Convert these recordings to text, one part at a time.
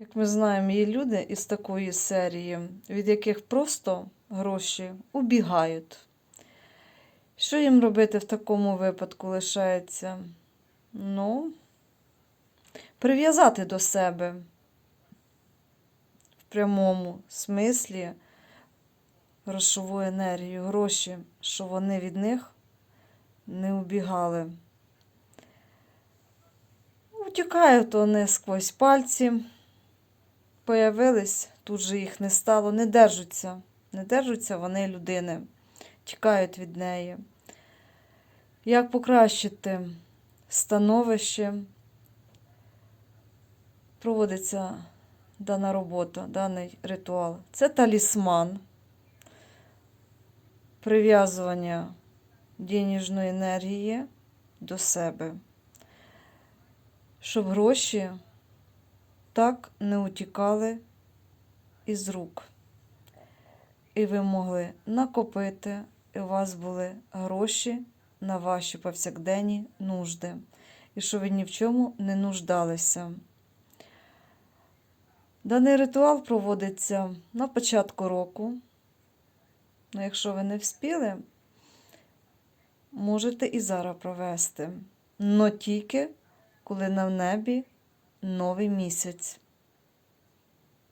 Як ми знаємо, є люди із такої серії, від яких просто гроші убігають. Що їм робити в такому випадку лишається? Ну, прив'язати до себе в прямому смислі грошову енергію, гроші, що вони від них не убігали. Утікають вони сквозь пальці появились, тут же їх не стало, не держаться. Не держаться вони людини, тікають від неї. Як покращити становище? Проводиться дана робота, даний ритуал. Це талісман, прив'язування денежної енергії до себе, щоб гроші так не утікали із рук. І ви могли накопити, і у вас були гроші на ваші повсякденні нужди. І що ви ні в чому не нуждалися. Даний ритуал проводиться на початку року. Ну, якщо ви не вспіли, можете і зараз провести. Но тільки коли на небі новий місяць.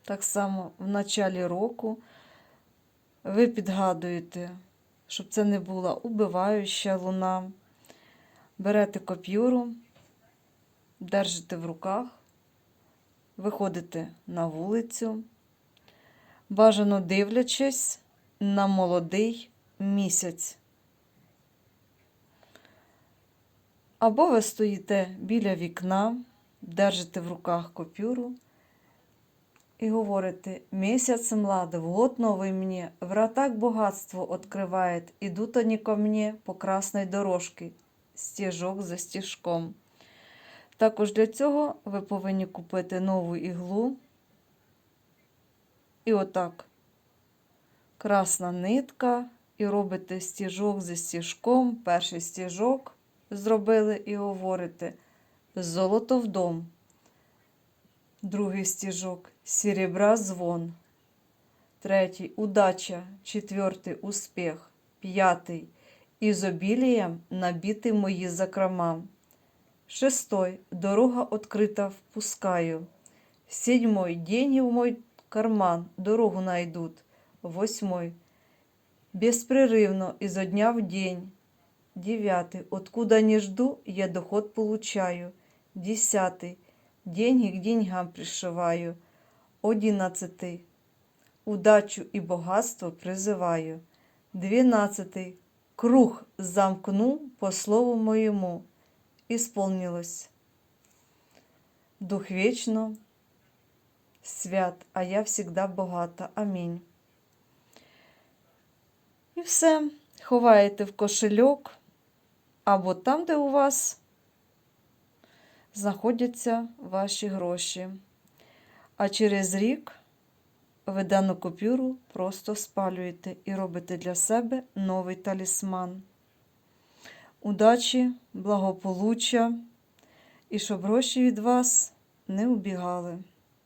Так само в началі року ви підгадуєте, щоб це не була убиваюча луна. Берете коп'юру, держите в руках, виходите на вулицю, бажано дивлячись на молодий місяць. Або ви стоїте біля вікна, держите в руках копюру і говорите, месяц младов, год новый мне, вратак богатство открывает, идут они ко мне по красной дорожці, стіжок за стіжком. Також для цього ви повинні купити нову іглу. І отак красна нитка, і робите стіжок за стіжком, перший стіжок зробили і говорите золото в дом. Другий стіжок серебра звон. Третій удача. Четвертий успіх. П'ятий ізобілієм набіти мої закрома. Шестой дорога открыта впускаю. Седьмой деньги в мой карман дорогу найдут. Восьмой беспрерывно изо дня в день. Девятый откуда не жду, я доход получаю. Десятый деньги к деньгам пришиваю. Одинадцятий удачу і багатство призиваю. Двенадцатий круг замкну по слову моєму. Исполнилось. Дух вечно, свят, а я всегда богата. Амінь. І все. Ховаєте в кошельок або там, де у вас знаходяться ваші гроші. А через рік ви дану купюру просто спалюєте і робите для себе новий талісман. Удачі, благополуччя і щоб гроші від вас не убігали.